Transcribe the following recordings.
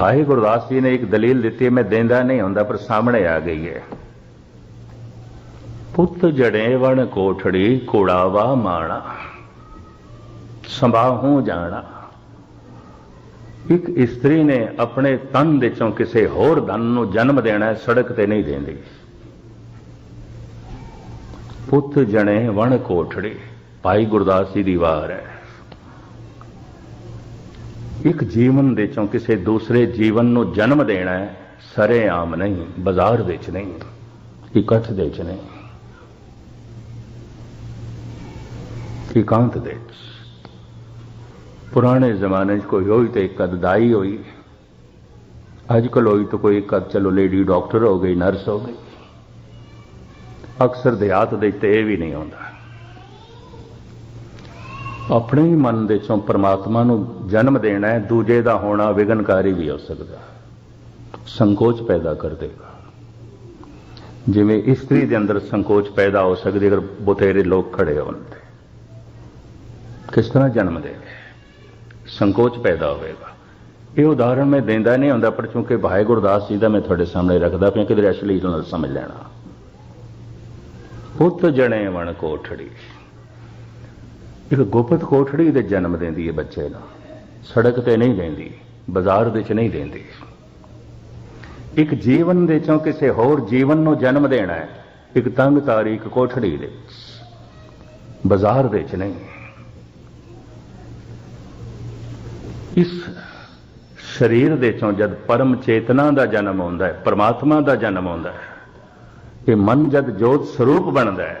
ਭਾਈ ਗੁਰਦਾਸ ਜੀ ਨੇ ਇੱਕ ਦਲੀਲ ਦਿੱਤੀ, ਮੈਂ ਦੇਂਦਾ ਨਹੀਂ ਹੁੰਦਾ, ਪਰ ਸਾਹਮਣੇ ਆ ਗਈ ਹੈ ਪੁੱਤ ਜੜੇ ਵਣ ਕੋਠੜੀ ਕੁੜਾਵਾ ਮਾਣਾ, ਸੰਭਾਹੂ ਜਾਣਾ। ਇੱਕ ਇਸਤਰੀ ਨੇ ਆਪਣੇ ਤਨ ਦੇ ਚੋਂ ਕਿਸੇ ਹੋਰ ਧਨ ਨੂੰ ਜਨਮ ਦੇਣਾ ਸੜਕ ਤੇ ਨਹੀਂ ਦਿੰਦੀ। ਪੁੱਤ ਜਣੇ ਵਣ ਕੋਠੜੀ, ਭਾਈ ਗੁਰਦਾਸ ਜੀ ਦੀ ਵਾਰ ਹੈ। ਇੱਕ ਜੀਵਨ ਦੇ ਚੋਂ ਕਿਸੇ ਦੂਸਰੇ ਜੀਵਨ ਨੂੰ ਜਨਮ ਦੇਣਾ ਹੈ, ਸਰੇਆਮ ਨਹੀਂ, ਬਾਜ਼ਾਰ ਵਿੱਚ ਨਹੀਂ, ਇਕੱਠ ਦੇ ਵਿੱਚ ਨਹੀਂ, ਇਕਾਂਤ ਦੇ ਪੁਰਾਣੇ ਜ਼ਮਾਨੇ 'ਚ ਕੋਈ ਹੋਈ ਤੇ ਇੱਕ ਦਾਈ ਹੋਈ। ਅੱਜ ਕੱਲ੍ਹ ਹੋਈ ਤਾਂ ਕੋਈ ਇੱਕ, ਚਲੋ ਲੇਡੀ ਡਾਕਟਰ ਹੋ ਗਈ ਨਰਸ ਹੋ ਗਈ। ਅਕਸਰ ਦਿਹਾਤ ਦੇ ਤੇ ਇਹ ਵੀ ਨਹੀਂ ਆਉਂਦਾ। ਆਪਣੇ ਹੀ ਮਨ ਦੇ ਚੋਂ ਪਰਮਾਤਮਾ ਨੂੰ ਜਨਮ ਦੇਣਾ ਹੈ, ਦੂਜੇ ਦਾ ਹੋਣਾ ਵਿਗਨਕਾਰੀ ਵੀ ਹੋ ਸਕਦਾ। ਸੰਕੋਚ ਪੈਦਾ ਕਰ ਦੇਗਾ। ਜਿਵੇਂ ਇਸਤਰੀ ਦੇ ਅੰਦਰ ਸੰਕੋਚ ਪੈਦਾ ਹੋ ਸਕਦੀ ਅਗਰ ਬਥੇਰੇ ਲੋਕ ਖੜੇ ਹੋਣ ਤੇ। ਕਿਸ ਤਰ੍ਹਾਂ ਜਨਮ ਦੇਵੇ ਸੰਕੋਚ ਪੈਦਾ ਹੋਵੇਗਾ। ਇਹ ਉਦਾਹਰਣ ਮੈਂ ਦਿੰਦਾ ਨਹੀਂ ਹੁੰਦਾ, ਪਰ ਕਿਉਂਕਿ ਭਾਈ ਗੁਰਦਾਸ ਜੀ ਦਾ ਮੈਂ ਤੁਹਾਡੇ ਸਾਹਮਣੇ ਰੱਖਦਾ ਪਿਆ, ਕਿਧਰ ਅਸ਼ਲੀਲ ਨਾਲ ਸਮਝ ਲੈਣਾ। ਪੁੱਤ ਜਣੇ ਵਣ ਕੋਠੜੀ। ਇੱਕ ਗੁਪਤ ਕੋਠੜੀ ਦੇ ਜਨਮ ਦਿੰਦੀ ਹੈ ਬੱਚੇ ਨੂੰ। ਸੜਕ ਤੇ ਨਹੀਂ ਦਿੰਦੀ, ਬਾਜ਼ਾਰ ਵਿੱਚ ਨਹੀਂ ਦਿੰਦੀ। ਇੱਕ ਜੀਵਨ ਦੇ ਚੋਂ ਕਿਸੇ ਹੋਰ ਜੀਵਨ ਨੂੰ ਜਨਮ ਦੇਣਾ ਹੈ ਇੱਕ ਤੰਗ ਤਾਰੀਖ ਕੋਠੜੀ ਦੇ ਬਾਜ਼ਾਰ ਵਿੱਚ ਨਹੀਂ। ਇਸ ਸਰੀਰ ਦੇ ਚੋਂ ਜਦ ਪਰਮ ਚੇਤਨਾ ਦਾ ਜਨਮ ਹੁੰਦਾ ਹੈ ਪਰਮਾਤਮਾ ਦਾ ਜਨਮ ਹੁੰਦਾ ਹੈ ਇਹ ਮਨ ਜਦ ਜੋਤ ਸਰੂਪ ਬਣਦਾ ਹੈ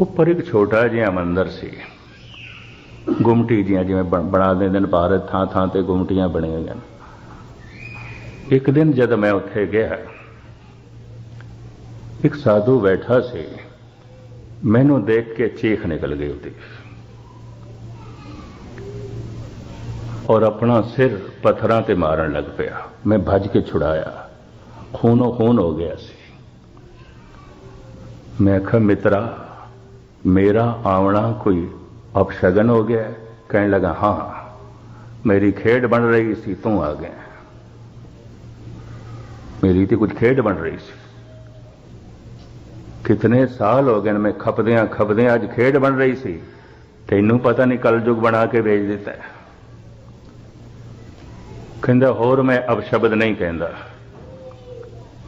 ਉੱਪਰ ਇੱਕ ਛੋਟਾ ਜਿਹਾ ਮੰਦਰ ਸੀ। ਗੁੰਮਟੀ ਜੀਆਂ ਜਿਵੇਂ ਬਣ- ਬਣਾ ਦਿੰਦੇ ਨੇ ਭਾਰਤ ਥਾਂ ਥਾਂ ਤੇ ਗੁੰਮਟੀਆਂ ਬਣੀਆਂ ਹੋਈਆਂ ਇੱਕ ਦਿਨ ਜਦ ਮੈਂ ਉੱਥੇ ਗਿਆ, ਇੱਕ ਸਾਧੂ ਬੈਠਾ ਸੀ। ਮੈਨੂੰ ਦੇਖ ਕੇ ਚੀਖ ਨਿਕਲ ਗਈ ਉਹਦੀ। ਔਰ ਆਪਣਾ ਸਿਰ ਪੱਥਰਾਂ ਤੇ ਮਾਰਨ ਲੱਗ ਪਿਆ। ਮੈਂ ਭੱਜ ਕੇ ਛੁਡਾਇਆ। ਖੂਨੋ ਖੂਨ ਹੋ ਗਿਆ ਸੀ। ਮੈਂ ਆਖਿਆ, ਮਿੱਤਰਾ ਮੇਰਾ ਆਵਣਾ ਕੋਈ ਅਪਸ਼ਗਨ ਹੋ ਗਿਆ ਹੈ? ਕਹਿਣ ਲੱਗਾ ਹਾਂ ਮੇਰੀ ਖੇਡ ਬਣ ਰਹੀ ਸੀ ਤੂੰ ਆ ਗਿਆ ਮੇਰੀ ਤੇ ਕੁਝ ਖੇਡ ਬਣ ਰਹੀ ਸੀ ਕਿਤਨੇ ਸਾਲ ਹੋ ਗਏ ਨੇ ਮੈਂ ਖਪਦਿਆਂ ਖਪਦਿਆਂ ਅੱਜ ਖੇਡ ਬਣ ਰਹੀ ਸੀ ਤੈਨੂੰ ਪਤਾ ਨਹੀਂ ਕਲਯੁਗ ਬਣਾ ਕੇ ਵੇਚ ਦਿੱਤਾ ਕਹਿੰਦਾ ਹੋਰ ਮੈਂ ਅਪਸ਼ਬਦ ਨਹੀਂ ਕਹਿੰਦਾ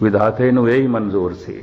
ਵਿਧਾਤੇ ਨੂੰ ਇਹੀ ਮਨਜ਼ੂਰ ਸੀ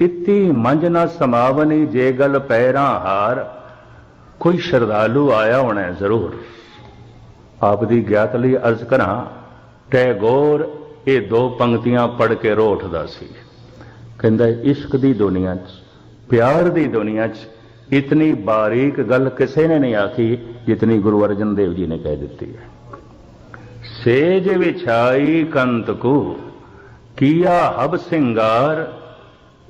ਇਤੀ ਮੰਜ ਨਾ ਸਮਾਵਨੀ ਜੇ ਗਲ ਪੈਰਾਂ ਹਾਰ, ਕੋਈ ਸ਼ਰਧਾਲੂ ਆਇਆ ਹੋਣਾ ਜ਼ਰੂਰ। ਆਪ ਦੀ ਗਿਆਤ ਲਈ ਅਰਜ਼ ਕਰਾਂ ਟੈਗੋਰ ਇਹ ਦੋ ਪੰਕਤੀਆਂ ਪੜ੍ਹ ਕੇ ਰੋ ਉੱਠਦਾ ਸੀ। ਕਹਿੰਦਾ, ਇਸ਼ਕ ਦੀ ਦੁਨੀਆ 'ਚ, ਪਿਆਰ ਦੀ ਦੁਨੀਆ 'ਚ ਇਤਨੀ ਬਾਰੀਕ ਗੱਲ ਕਿਸੇ ਨੇ ਨਹੀਂ ਆਖੀ, ਜਿਤਨੀ ਗੁਰੂ ਅਰਜਨ ਦੇਵ ਜੀ ਨੇ ਕਹਿ ਦਿੱਤੀ ਹੈ। ਸੇਜ ਵਿਛਾਈ ਕੰਤ ਕੋ ਕੀਆ ਹਬ ਸਿੰਗਾਰ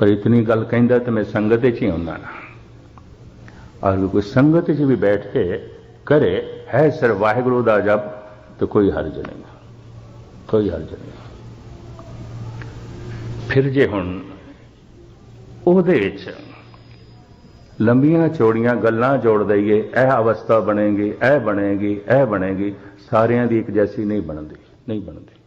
ਪਰ ਇਤਨੀ ਗੱਲ ਕਹਿੰਦਾ ਤੇ ਮੈਂ ਸੰਗਤ ਵਿੱਚ ਹੀ ਹੁੰਦਾ ਨਾ। ਅਗਰ ਕੋਈ ਸੰਗਤ ਵਿੱਚ ਵੀ ਬੈਠ ਕੇ ਕਰੇ, ਹੈ ਸਿਰ ਵਾਹਿਗੁਰੂ ਦਾ ਜਪ, ਤੇ ਕੋਈ ਹਰਜ ਨਹੀਂ। ਕੋਈ ਹਰਜ ਨਹੀਂ। ਫਿਰ ਜੇ ਹੁਣ ਉਹਦੇ ਵਿੱਚ ਲੰਬੀਆਂ ਚੌੜੀਆਂ ਗੱਲਾਂ ਜੋੜ ਦਈਏ, ਇਹ ਅਵਸਥਾ ਬਣੇਗੀ, ਇਹ ਬਣੇਗੀ ਇਹ ਬਣੇਗੀ, ਸਾਰਿਆਂ ਦੀ ਇੱਕ ਜੈਸੀ ਨਹੀਂ ਬਣਦੀ ਨਹੀਂ ਬਣਦੀ।